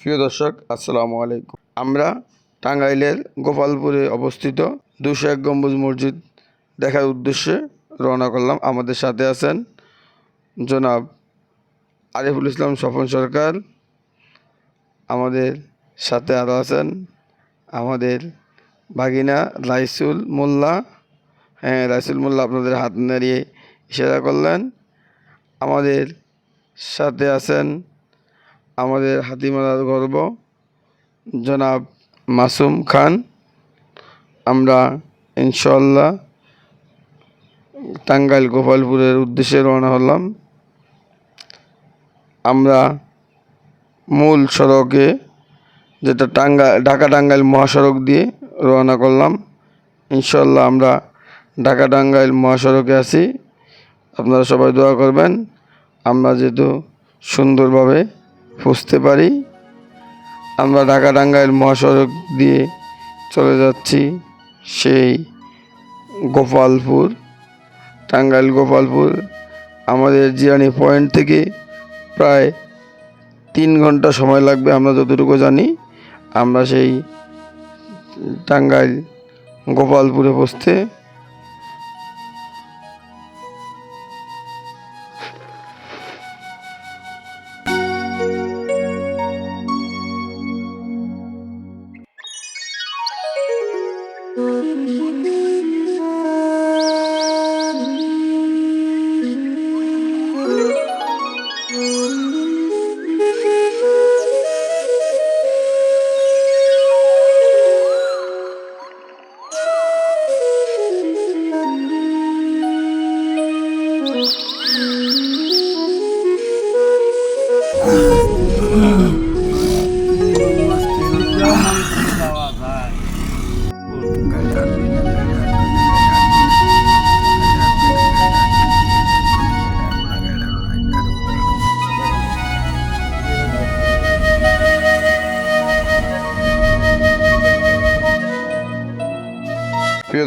প্রিয় দর্শক, আসসালামু আলাইকুম। আমরা টাঙ্গাইলের গোপালপুরে অবস্থিত দুশো এক গম্বুজ মসজিদ দেখার উদ্দেশ্যে রওনা করলাম। আমাদের সাথে আছেন জনাব আরিফুল ইসলাম স্বপন সরকার, আমাদের সাথে আরও আছেন আমাদের ভাগিনা রাইসুল মোল্লা। হ্যাঁ রাইসুল মোল্লা আপনাদের হাত নাড়িয়ে ইশারা করলেন। আমাদের সাথে আছেন আমাদের হাতিমালার গর্ব, জনাব মাসুম খান। আমরা ইনশাল্লাহ টাঙ্গাইল গোপালপুরের উদ্দেশ্যে রওনা হলাম। আমরা মূল সড়কে যেটা টাঙ্গা, ঢাকা টাঙ্গাইল মহাসড়ক দিয়ে রওনা করলাম। ইনশাল্লাহ আমরা ঢাকা টাঙ্গাইল মহাসড়কে আছি। আপনারা সবাই দোয়া করবেন। আমরা যেহেতু সুন্দরভাবে পৌঁছতে পারি। আমরা ঢাকা টাঙ্গাইল মহাসড়ক দিয়ে চলে যাচ্ছি সেই গোপালপুর, টাঙ্গাইল গোপালপুর। আমাদের জিরানি পয়েন্ট থেকে প্রায় তিন ঘণ্টা সময় লাগবে, আমরা যতটুকু জানি। আমরা সেই টাঙ্গাইল গোপালপুরে পৌঁছতে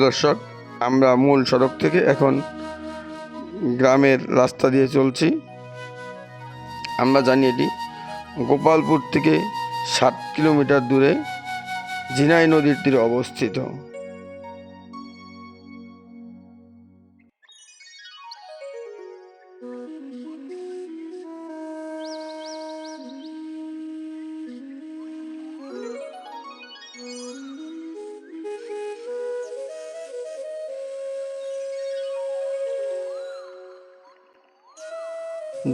দর্শক, আমরা মূল সড়ক থেকে এখন গ্রামের রাস্তা দিয়ে চলছি। আমরা জানি এটি গোপালপুর থেকে ষাট কিলোমিটার দূরে ঝিনাই নদীর তীরে অবস্থিত।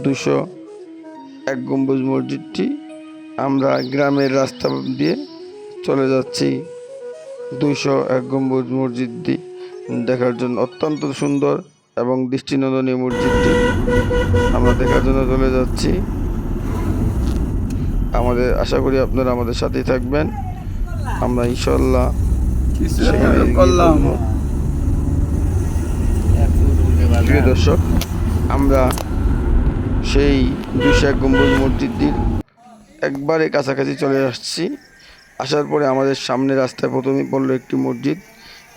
দুশো এক গম্বুজ মসজিদটি আমরা গ্রামের রাস্তা দিয়ে চলে যাচ্ছি। দুশো এক গম্বুজ মসজিদটি দেখার জন্য অত্যন্ত সুন্দর এবং দৃষ্টিনন্দনীয় মসজিদটি। আমরা দেখার জন্য চলে যাচ্ছি। আমাদের আশা করি আপনারা আমাদের সাথেই থাকবেন। আমরা ইনশাল্লাহ সেখানে প্রিয় দর্শক আমরা সেই দুশো এক গম্বুজ মসজিদটির একবারে কাছাকাছি চলে আসছি। আসার পরে আমাদের সামনে রাস্তায় প্রথমেই পড়ল একটি মসজিদ।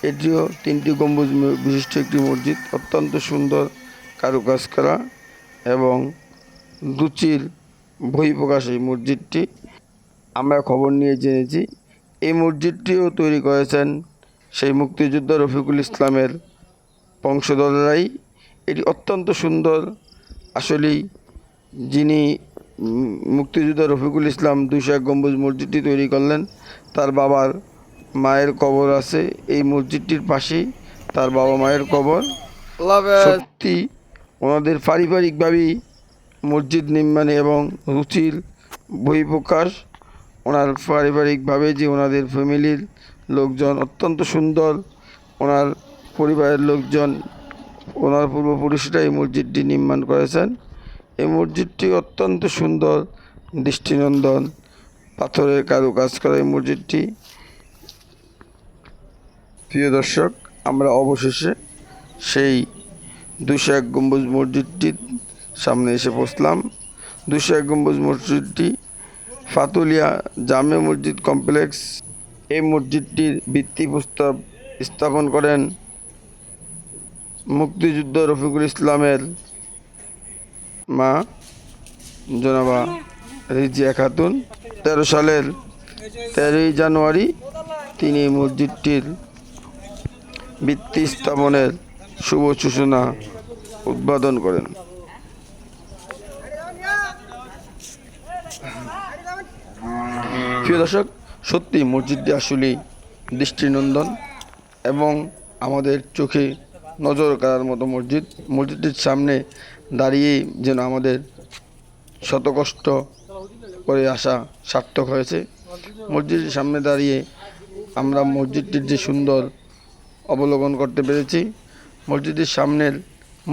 এটিও তিনটি গম্বুজ বিশিষ্ট একটি মসজিদ। অত্যন্ত সুন্দর কারুকাজ করা এবং রুচির বহিঃপ্রকাশ এই মসজিদটি। আমরা খবর নিয়ে জেনেছি। এই মসজিদটিও তৈরি করেছেন সেই মুক্তিযোদ্ধা রফিকুল ইসলামের বংশধররাই। এটি অত্যন্ত সুন্দর আসলেই যিনি মুক্তিযোদ্ধা রফিকুল ইসলাম দুশো এক গম্বুজ মসজিদটি তৈরি করলেন তার বাবার মায়ের কবর আছে এই মসজিদটির পাশেই তার বাবা মায়ের কবর। সত্যি ওনাদের পারিবারিকভাবেই মসজিদ নির্মাণে এবং রুচির বহিঃপ্রকাশ। ওনার পারিবারিকভাবে যে ওনাদের ফ্যামিলির লোকজন অত্যন্ত সুন্দর ওনার পরিবারের লোকজন ওনার পূর্বপুরুষরা এই মসজিদটি নির্মাণ করেছেন। এই মসজিদটি অত্যন্ত সুন্দর, দৃষ্টিনন্দন, পাথরের কারুকাজ করা এই মসজিদটি। প্রিয় দর্শক, আমরা অবশেষে সেই দুশো এক গম্বুজ মসজিদটির সামনে এসে পৌঁছলাম। দুশো এক গম্বুজ মসজিদটি ফাতুলিয়া জামে মসজিদ কমপ্লেক্স। এই মসজিদটির ভিত্তি প্রস্তাব স্থাপন করেন মুক্তিযুদ্ধ রফিকুল ইসলামের মা, জনাবা রিজিয়া খাতুন তেরো সালের তেরোই জানুয়ারি তিনি মসজিদটির ভিত্তি স্থাপনের শুভ সূচনা উদ্বোধন করেন। প্রিয় দর্শক সত্যি মসজিদটি আসলেই দৃষ্টিনন্দন এবং আমাদের চোখে নজর কাড়ার মতো মসজিদ। মসজিদটির সামনে দাঁড়িয়েই যেন আমাদের শতকষ্ট করে আসা সার্থক হয়েছে। মসজিদের সামনে দাঁড়িয়ে আমরা মসজিদটির যে সুন্দর অবলোকন করতে পেরেছি মসজিদের সামনের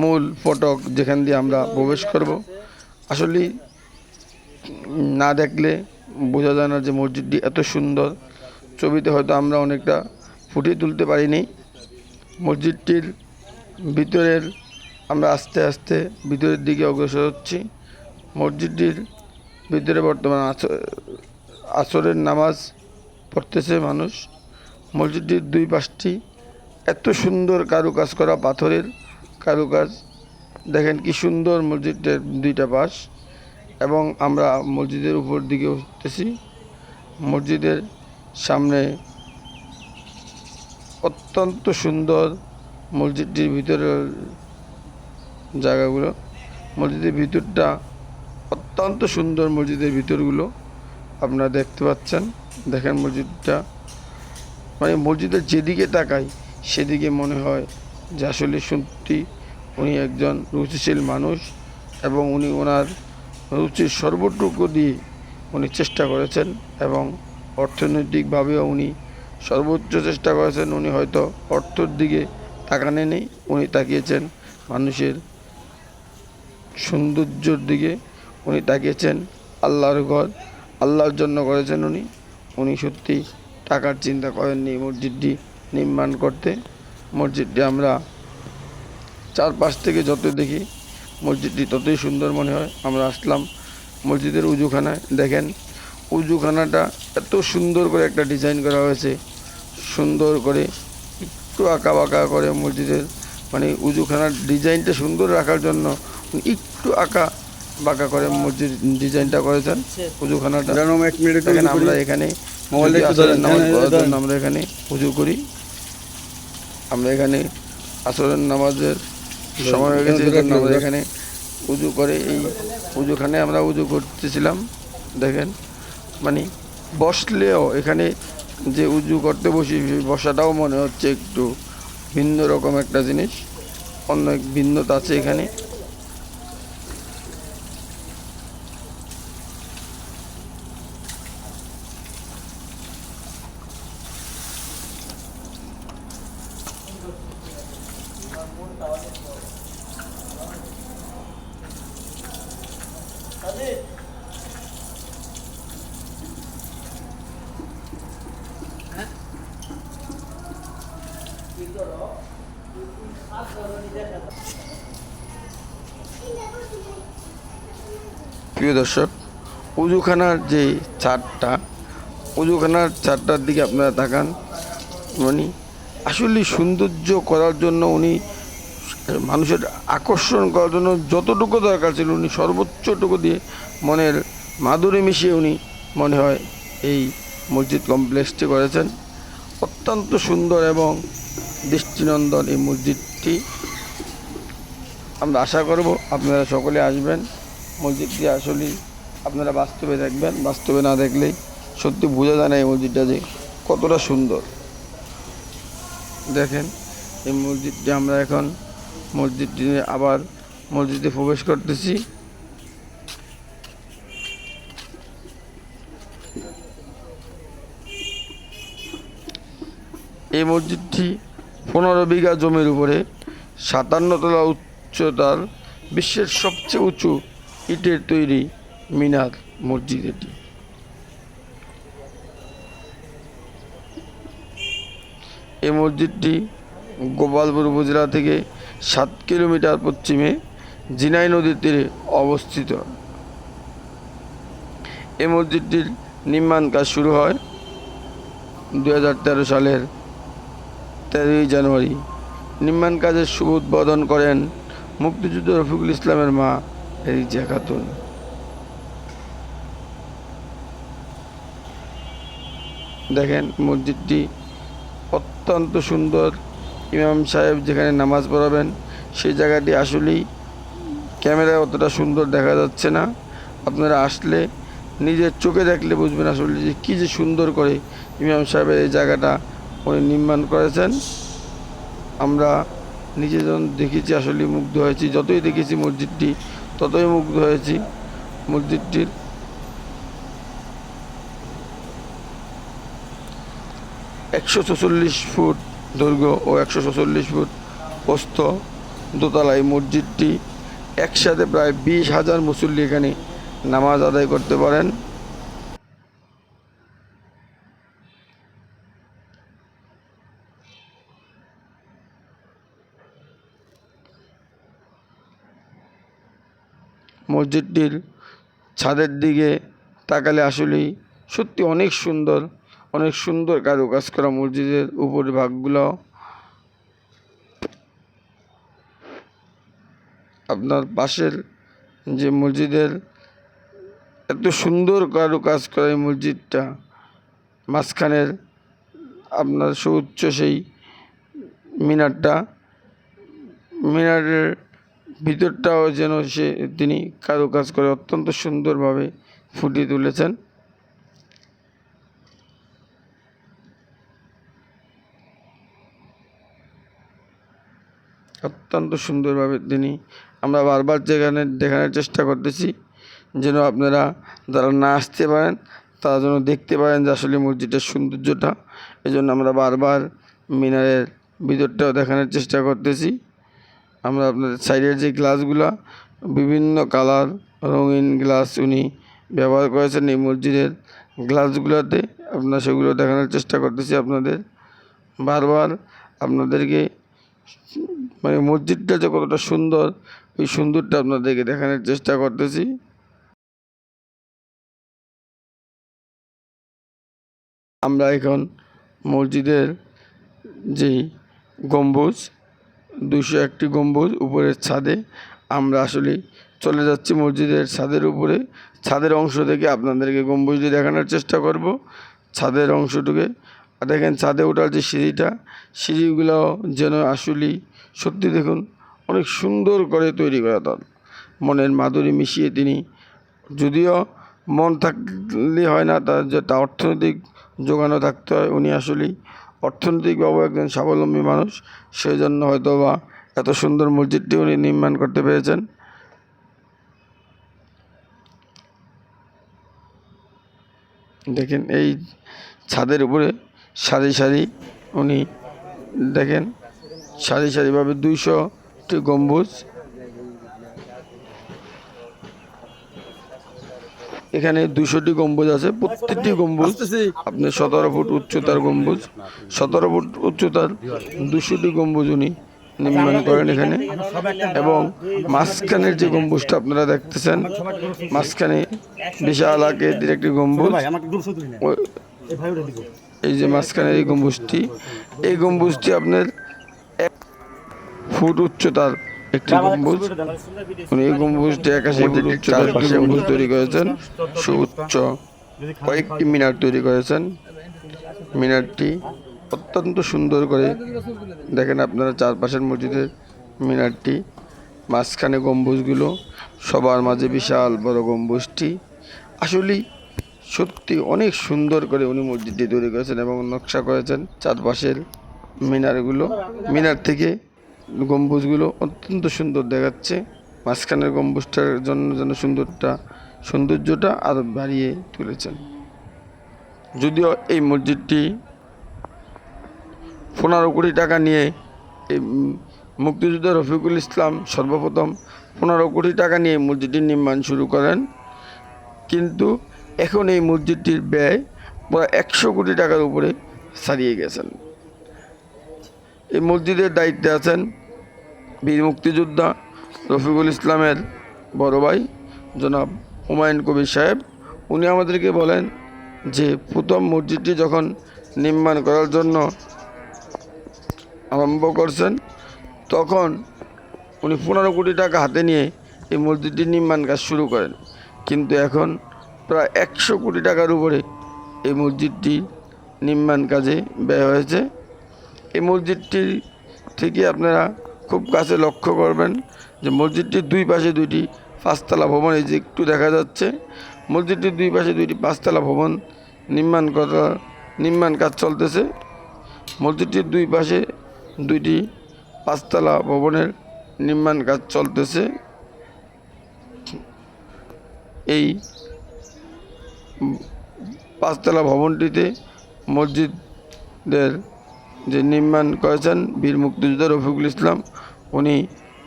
মূল ফটক যেখান দিয়ে আমরা প্রবেশ করব। আসলে না দেখলে বোঝা যায় না যে মসজিদটি এত সুন্দর। ছবিতে হয়তো আমরা অনেকটা ফুটিয়ে তুলতে পারিনি। মসজিদটির ভিতরের আমরা আস্তে আস্তে ভিতরের দিকে অগ্রসর হচ্ছি। মসজিদটির ভিতরে বর্তমান আস- আসরের নামাজ পড়তেছে মানুষ। মসজিদটির দুই পাশটি এত সুন্দর কারুকাজ করা পাথরের কারুকাজ। দেখেন কি সুন্দর মসজিদের দুইটা পাশ এবং আমরা মসজিদের উপর দিকে উঠতেছি। মসজিদের সামনে অত্যন্ত সুন্দর মসজিদটির ভিতরের জায়গাগুলো, মসজিদের ভিতরটা অত্যন্ত সুন্দর মসজিদের ভিতরগুলো আপনারা দেখতে পাচ্ছেন। দেখেন মসজিদটা। মানে মসজিদের যেদিকে তাকাই, সেদিকে মনে হয় যে আসলে সত্যি উনি একজন রুচিশীল মানুষ এবং উনি ওনার রুচির সর্বটুকু দিয়ে উনি চেষ্টা করেছেন এবং অর্থনৈতিকভাবেও উনি সর্বোচ্চ চেষ্টা করেছেন। উনি হয়তো অর্থর দিকে তাকানে নেই, উনি তাকিয়েছেন মানুষের সৌন্দর্যর দিকে, উনি তাকিয়েছেন আল্লাহর ঘর, আল্লাহর জন্য করেছেন উনি। উনি সত্যি টাকার চিন্তা করেননি মসজিদটি নির্মাণ করতে। মসজিদটি আমরা চারপাশ থেকে যত দেখি, মসজিদটি ততই সুন্দর মনে হয়। আমরা আসলাম মসজিদের উজুখানায়। দেখেন, উজুখানাটা এত সুন্দর করে একটা ডিজাইন করা হয়েছে। সুন্দর করে একটু আঁকা বাঁকা করে মসজিদের মানে উজুখানার ডিজাইনটা সুন্দর রাখার জন্য একটু আঁকা বাঁকা করে মসজিদ ডিজাইনটা করেছেন উজুখানাটা। এক মিনিট উজু করি। আমরা এখানে হ্যাঁ। জন্য আমরা এখানে উজু করি। আমরা এখানে আসরের নামাজের সময় হয়ে গেছে আমরা এখানে উজু করে এই উজুখানে আমরা উজু করতেছিলাম। দেখেন মানে বসলেও এখানে যে উজু করতে বসি, বসাটাও মনে হচ্ছে একটু ভিন্ন রকম একটা জিনিস। অন্য এক ভিন্নতা আছে এখানে। প্রিয় দর্শক, উজুখানার যে চারটা উজুখানার চারটার দিকে আপনারা তাকান। মানে আসলে সৌন্দর্য করার জন্য উনি মানুষের আকর্ষণ করার জন্য যতটুকু দরকার ছিল উনি সর্বোচ্চটুকু দিয়ে মনের মাধুরী মিশিয়ে উনি মনে হয় এই মসজিদ কমপ্লেক্সটি করেছেন। অত্যন্ত সুন্দর এবং দৃষ্টিনন্দন এই মসজিদটি আমরা আশা করব আপনারা সকলে আসবেন। মসজিদটি আসলে আপনারা বাস্তবে দেখবেন। বাস্তবে না দেখলেই সত্যি বোঝা যায় না এই মসজিদটা যে কতটা সুন্দর। দেখেন, এই মসজিদটি আমরা এখন মসজিদটি আবার মসজিদে প্রবেশ করতেছি। এই মসজিদটি পনেরো বিঘা জমির উপরে সাতান্ন তলা উচ্চতার বিশ্বের সবচেয়ে উঁচু ইটের তৈরি মিনার মসজিদ এটি। এই মসজিদটি গোপালপুর উপজেলা থেকে সাত কিলোমিটার পশ্চিমে জিনাই নদীর তীরে অবস্থিত। এই মসজিদটির নির্মাণ কাজ শুরু হয় দু হাজার তেরো সালের তেরোই জানুয়ারি। নির্মাণ কাজের শুভ উদ্বোধন করেন মুক্তিযুদ্ধ রফিকুল ইসলামের মা রিজা খাতুন। দেখেন, মসজিদটি অত্যন্ত সুন্দর। ইমাম সাহেব যেখানে নামাজ পড়াবেন, সেই জায়গাটি আসলেই ক্যামেরায় অতটা সুন্দর দেখা যাচ্ছে না। আপনারা আসলে নিজের চোখে দেখলে বুঝবেন আসলে যে কী যে সুন্দর করে ইমাম সাহেবের এই জায়গাটা উনি নির্মাণ করেছেন। আমরা নিজে যখন দেখেছি আসলে মুগ্ধ হয়েছি। যতই দেখেছি মসজিদটি, ততই মুগ্ধ হয়েছি। মসজিদটির একশো ছচল্লিশ ফুট দৈর্ঘ্য ও একশো ছচল্লিশ ফুট প্রস্থ দোতলায় মসজিদটি একসাথে প্রায় বিশ হাজার মুসল্লি এখানে নামাজ আদায় করতে পারেন। মসজিদটির ছাদের দিকে তাকালে আসলেই সত্যি অনেক সুন্দর অনেক সুন্দর কারুকাজ করা মসজিদের উপরের ভাগগুলো। আপনার পাশের যে মসজিদের এত সুন্দর কারুকাজ করা এই মসজিদটা, মাঝখানের আপনার সুউচ্চ সেই মিনারটা, মিনারের ভিতরটাও যেন সে তিনি কারুকাজ করে অত্যন্ত সুন্দরভাবে ফুটিয়ে তুলেছেন। অত্যন্ত সুন্দরভাবে তিনি, আমরা বারবার যেখানে দেখানোর চেষ্টা করতেছি, যেন আপনারা যারা না আসতে পারেন, তারা যেন দেখতে পারেন যে আসলে মসজিদের সৌন্দর্যটা। এই জন্য আমরা বারবার মিনারের ভিতরটাও দেখানোর চেষ্টা করতেছি। আমরা আপনাদের সাইডের যে গ্লাসগুলা, বিভিন্ন কালার, রঙিন গ্লাস উনি ব্যবহার করেছেন এই মসজিদের গ্লাসগুলোতে। আপনার সেগুলো দেখানোর চেষ্টা করতেছি আপনাদের। বারবার আপনাদেরকে মানে মসজিদটা যে কতটা সুন্দর ওই সুন্দরটা আপনাদেরকে দেখানোর চেষ্টা করতেছি। আমরা এখন মসজিদের যেই গম্বুজ দুশো একটি গম্বুজ উপরের ছাদে। আমরা আসলে চলে যাচ্ছি মসজিদের ছাদের উপরে। ছাদের অংশ থেকে আপনাদেরকে গম্বুজটি দেখানোর চেষ্টা করব। ছাদের অংশটুকে। আর দেখেন ছাদে ওঠার যে সিঁড়িটা সিঁড়িগুলো যেন আসলেই সত্যি দেখুন, অনেক সুন্দর করে তৈরি করা তার মনের মাধুরী মিশিয়ে তিনি, যদিও মন থাকলে হয় না, তার যেটা অর্থনৈতিক যোগানো থাকতে হয়, উনি আসলেই অর্থনৈতিকভাবে একজন স্বাবলম্বী মানুষ সেই জন্য হয়তো বা এত সুন্দর মসজিদটি উনি নির্মাণ করতে পেরেছেন। দেখেন, এই ছাদের উপরে সারি সারি উনি দেখেন, সারি সারিভাবে দুইশোটি গম্বুজ এখানে দুশোটি গম্বুজ আছে প্রত্যেকটি গম্বুজ আপনার সতেরো ফুট উচ্চতার গম্বুজ। সতেরো ফুট উচ্চতার দুশোটি গম্বুজ উনি নির্মাণ করেন এখানে। এবং মাঝখানের যে গম্বুজটা আপনারা দেখতেছেন মাঝখানে বিশাল আকের একটি গম্বুজ এই যে মাঝখানের এই গম্বুজটি এই গম্বুজটি আপনার এক ফুট উচ্চতার একটি গম্বুজ উনি এই গম্বুজটি একাশি ফুট উচ্চতার একটি গম্বুজ তৈরি করেছেন। সুউচ্চ কয়েকটি মিনার তৈরি করেছেন। মিনারটি অত্যন্ত সুন্দর করে দেখেন আপনারা চারপাশের মসজিদের মিনারটি মাঝখানে গম্বুজগুলো সবার মাঝে বিশাল বড় গম্বুজটি। আসলেই সত্যি অনেক সুন্দর করে উনি মসজিদটি তৈরি করেছেন এবং নকশা করেছেন চারপাশের মিনারগুলো। মিনার থেকে গম্বুজগুলো অত্যন্ত সুন্দর দেখাচ্ছে। মাঝখানের গম্বুজটার জন্য যেন সুন্দরটা, সৌন্দর্যটা আরও বাড়িয়ে তুলেছেন। যদিও এই মসজিদটি পনেরো কোটি টাকা নিয়ে এই মুক্তিযোদ্ধা রফিকুল ইসলাম সর্বপ্রথম পনেরো কোটি টাকা নিয়ে মসজিদটির নির্মাণ শুরু করেন। কিন্তু এখন এই মসজিদটির ব্যয় প্রায় একশো কোটি টাকার উপরে ছাড়িয়ে গেছেন। এই মসজিদের দায়িত্বে আছেন বীর মুক্তিযোদ্ধা রফিকুল ইসলামের বড় ভাই জনাব হুমায়ুন কবির সাহেব। উনি আমাদেরকে বলেন যে, প্রথম মসজিদটি যখন নির্মাণ করার জন্য আরম্ভ করছেন, তখন উনি পনেরো কোটি টাকা হাতে নিয়ে এই মসজিদটির নির্মাণ কাজ শুরু করেন। কিন্তু এখন প্রায় একশো কোটি টাকার উপরে এই মসজিদটি নির্মাণ কাজে ব্যয় হয়েছে। এই মসজিদটি থেকে আপনারা খুব কাছে লক্ষ্য করবেন যে মসজিদটির দুই পাশে দুইটি পাঁচতলা ভবন, এই যে একটু দেখা যাচ্ছে। মসজিদটির দুই পাশে দুইটি পাঁচতলা ভবন নির্মাণ করা, নির্মাণ কাজ চলতেছে। মসজিদটির দুই পাশে দুইটি পাঁচতলা ভবনের নির্মাণ কাজ চলতেছে। এই পাঁচতলা ভবনটিতে মসজিদের যে নির্মাণ করেছেন বীর মুক্তিযোদ্ধা রফিকুল ইসলাম, উনি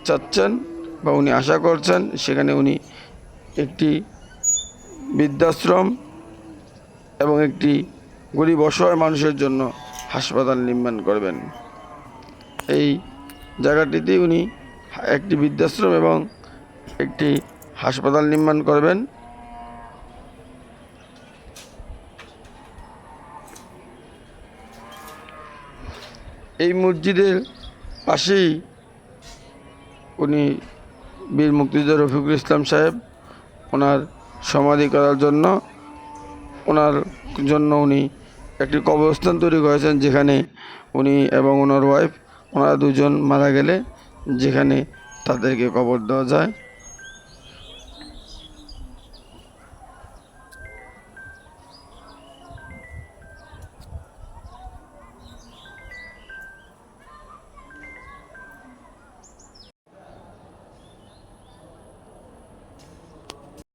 চাচ্ছেন বা উনি আশা করছেন সেখানে উনি একটি বৃদ্ধাশ্রম এবং একটি গরিব অসহায় মানুষের জন্য হাসপাতাল নির্মাণ করবেন। এই জায়গাটিতে উনি একটি বৃদ্ধাশ্রম এবং একটি হাসপাতাল নির্মাণ করবেন। এই মসজিদের পাশেই উনি বীর মুক্তিযোদ্ধা রফিকুল ইসলাম সাহেব ওনার সমাধি করার জন্য, ওনার জন্য উনি একটি কবরস্থান তৈরি করেছেন যেখানে উনি এবং ওনার ওয়াইফ ওনারা দুজন মারা গেলে যেখানে তাদেরকে কবর দেওয়া যায়।